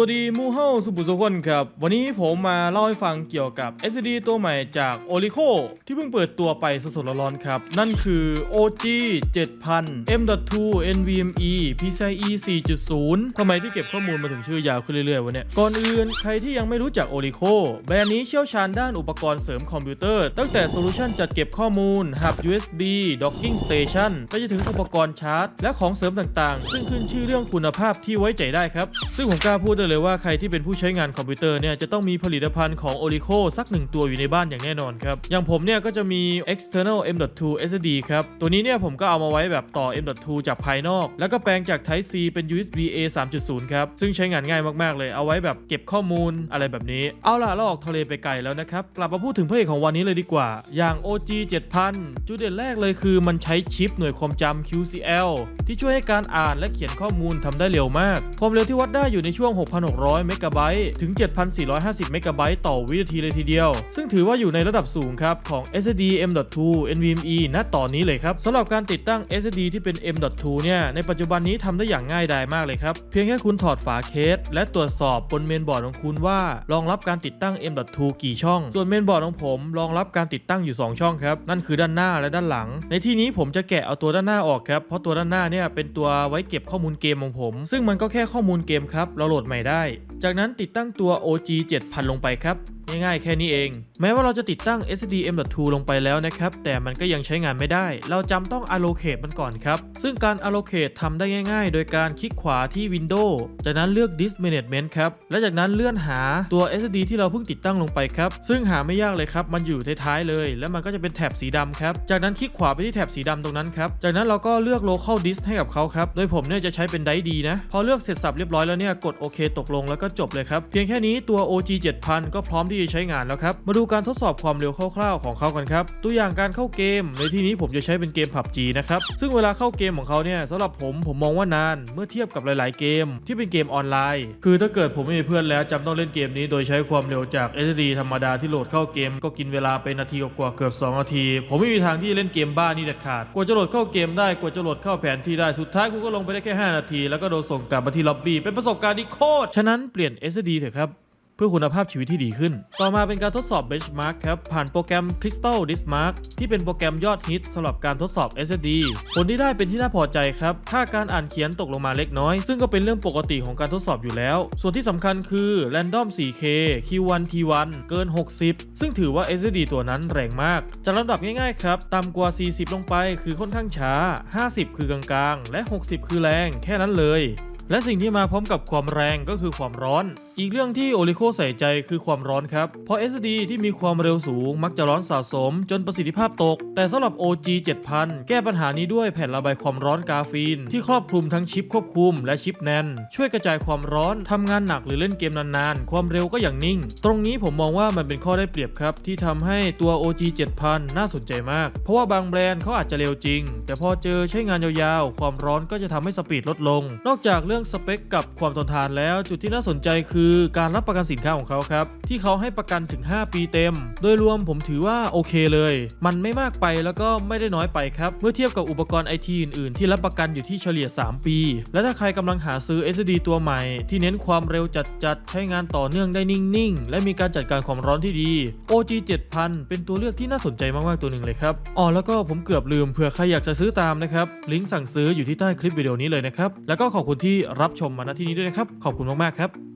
วัสดีมูเฮาสุปุสุคนครับ วันนี้ผมมาเล่าให้ฟังเกี่ยวกับ SSD ตัวใหม่จาก o l i c o ที่เพิ่งเปิดตัวไปสดๆร้อนๆครับ นั่นคือ OG 7000 M.2 NVMe PCIe 4.0 ทำไมที่เก็บข้อมูลมาถึงชื่อยาวขึ้นเรื่อยๆวะเนี่ย ก่อนอื่นใครที่ยังไม่รู้จัก o l i c o แบรนด์นี้เชี่ยวชาญด้านอุปกรณ์เสริมคอมพิวเตอร์ ตั้งแต่โซลูชันจัดเก็บข้อมูลหับ USB Docking Station ไปจนถึงอุปกรณ์ชาร์จ และของเสริมต่างๆ ซึ่งขึ้นชื่อเรื่องคุณภาพที่ไว้ใจได้ครับซึ่งผมกล้าพูดได้เลยว่าใครที่เป็นผู้ใช้งานคอมพิวเตอร์เนี่ยจะต้องมีผลิตภัณฑ์ของ o l i c o สักหนึ่งตัวอยู่ในบ้านอย่างแน่นอนครับ อย่างผมเนี่ยก็จะมี external M.2 SSD ครับ ตัวนี้เนี่ยผมก็เอามาไว้แบบต่อ M.2 จากภายนอก แล้วก็แปลงจาก Type C เป็น USB A 3.0 ครับ ซึ่งใช้งานง่ายมาก ๆ เลยเอาไว้แบบเก็บข้อมูลอะไรแบบนี้ เอาล่ะเราออกทะเลไปไกลแล้วนะครับ กลับมาพูดถึงพระเอกของวันนี้เลยดีกว่า อย่าง OG 7000 จุดเด่นแรกเลยคือมันใช้ชิปหน่วยความจำ QCL ที่ช่วยให้การอ่านและเขียนข้อมูลทำได้เร็วมาก ความเร็วที่วัดได้อยู่ในช่วง6,600 เมกะไบต์ถึง 7,450 เมกะไบต์ต่อวินาทีเลยทีเดียว ซึ่งถือว่าอยู่ในระดับสูงครับ ของ SSD M.2 NVMe ณตอนนี้เลยครับสำหรับการติดตั้ง SSD ที่เป็น M.2 เนี่ยในปัจจุบันนี้ทำได้อย่างง่ายดายมากเลยครับ เพียงแค่คุณถอดฝาเคส และตรวจสอบบนเมนบอร์ดของคุณว่ารองรับการติดตั้ง M.2 กี่ช่อง ส่วนเมนบอร์ดของผมรองรับการติดตั้งอยู่ 2 ช่องครับ นั่นคือด้านหน้าและด้านหลัง ในที่นี้ผมจะแกะเอาตัวด้านหน้าออกครับเพราะตัวด้านหน้าเนี่ยเป็นตัวไว้เก็บข้อมูลเกมของผม ซึ่งมันก็แค่ข้อมูลเกมครับเราโหลดใหม่ได้ จากนั้นติดตั้งตัว OG 7000 ลงไปครับ ง่ายๆ แค่นี้เอง แม้ว่าเราจะติดตั้ง SDM.2 ลงไปแล้วนะครับ แต่มันก็ยังใช้งานไม่ได้ เราจำต้อง allocate มันก่อนครับ ซึ่งการ allocate ทำได้ง่าย ๆ โดยการคลิกขวาที่ Windows จากนั้นเลือก Disk Management ครับ และจากนั้นเลื่อนหาตัว SSD ที่เราเพิ่งติดตั้งลงไปครับ ซึ่งหาไม่ยากเลยครับ มันอยู่ท้ายๆเลย แล้วมันก็จะเป็นแถบสีดำครับ จากนั้นคลิกขวาไปที่แถบสีดำตรงนั้นครับ จากนั้นเราก็เลือก local disk ให้กับเขาครับ โดยผมเนี่ยจะใช้เป็นไดดีนะ พอเลือกเสร็จสับเรียบร้อยแล้วเนี่ยกดโอเคตกลงแล้วก็จบเลยครับ เพียงแค่นี้ตัว OG 7000 ก็พร้อมที่จะใช้งานแล้วครับ มาดูการทดสอบความเร็วคร่าวๆของเขากันครับ ตัวอย่างการเข้าเกม ในที่นี้ผมจะใช้เป็นเกม PUBG นะครับ ซึ่งเวลาเข้าเกมของเขาเนี่ยสำหรับผมผมมองว่านาน เมื่อเทียบกับหลาย ๆ เกมที่เป็นเกมออนไลน์ คือถ้าเกิดผมไม่มีเพื่อนแล้วจำต้องเล่นเกมนี้โดยใช้ความเร็วจาก SSD ธรรมดาที่โหลดเข้าเกม ก็กินเวลาไปนาทีกว่าเกือบ 2 นาที ผมไม่มีทางที่เล่นเกมบ้านี่เด็ดขาด กว่าจะโหลดเข้าเกมได้กว่าจะโหลดเข้าแผนที่ได้สุดท้ายกูก็ลงไปได้แค่ 5 นาที แล้วก็โดนส่งกลับมาที่ล็อบบี้เป็นประสบการณ์ที่โคตรฉะนั้นเปลี่ยน SSD เถอะครับ เพื่อคุณภาพชีวิตที่ดีขึ้น ต่อมาเป็นการทดสอบ benchmark ครับ ผ่านโปรแกรม Crystal Dismark ที่เป็นโปรแกรมยอดฮิตสำหรับการทดสอบ SSD ผลที่ได้เป็นที่น่าพอใจครับ ค่าการอ่านเขียนตกลงมาเล็กน้อย ซึ่งก็เป็นเรื่องปกติของการทดสอบอยู่แล้ว ส่วนที่สำคัญคือ Random 4K Q1 T1 เกิน 60 ซึ่งถือว่า SSD ตัวนั้นแรงมากจะลำดับง่ายๆครับต่ำกว่า 40 ลงไปคือค่อนข้างช้า 50 คือกลางๆ และ 60 คือแรง แค่นั้นเลย และสิ่งที่มาพร้อมกับความแรงก็คือความร้อน อีกเรื่องที่โอริโคใส่ใจคือความร้อนครับ เพราะ SSD ที่มีความเร็วสูงมักจะร้อนสะสม จนประสิทธิภาพตก แต่สำหรับ OG 7000 แก้ปัญหานี้ด้วยแผ่นระบายความร้อนกาฟีน ที่ครอบคลุมทั้งชิปควบคุมและชิปแนน ช่วยกระจายความร้อนทำงานหนักหรือเล่นเกมนานๆ ความเร็วก็อย่างนิ่ง ตรงนี้ผมมองว่ามันเป็นข้อได้เปรียบครับ ที่ทำให้ตัว OG 7000 น่าสนใจมาก เพราะว่าบางแบรนด์เขาอาจจะเร็วจริง แต่พอเจอใช้งานยาวๆ ความร้อนก็จะทำให้สปีดลดลง นอกจากเรื่องสเปคกับความทนทานแล้ว จุดที่น่าสนใจคือือการรับประกันสินค้าของเขาครับ ที่เขาให้ประกันถึง 5 ปีเต็ม โดยรวมผมถือว่าโอเคเลย มันไม่มากไปแล้วก็ไม่ได้น้อยไปครับ เมื่อเทียบกับอุปกรณ์ไอทีอื่นๆ ที่รับประกันอยู่ที่เฉลี่ย 3 ปี และถ้าใครกำลังหาซื้อ SSD ตัวใหม่ ที่เน้นความเร็วจัดๆใช้งานต่อเนื่องได้นิ่งๆ และมีการจัดการความร้อนที่ดี OG 7000 เป็นตัวเลือกที่น่าสนใจมากๆตัวหนึ่งเลยครับอ๋อแล้วก็ผมเกือบลืมเผื่อใครอยากจะซื้อตามนะครับลิงก์สั่งซื้ออยู่ที่ใต้คลิปวิดีโอนี้เลยนะครับแล้วก็ขอบคุณที่รับชมมาณที่นี้ด้วยนะครับขอบคุณมากๆครับ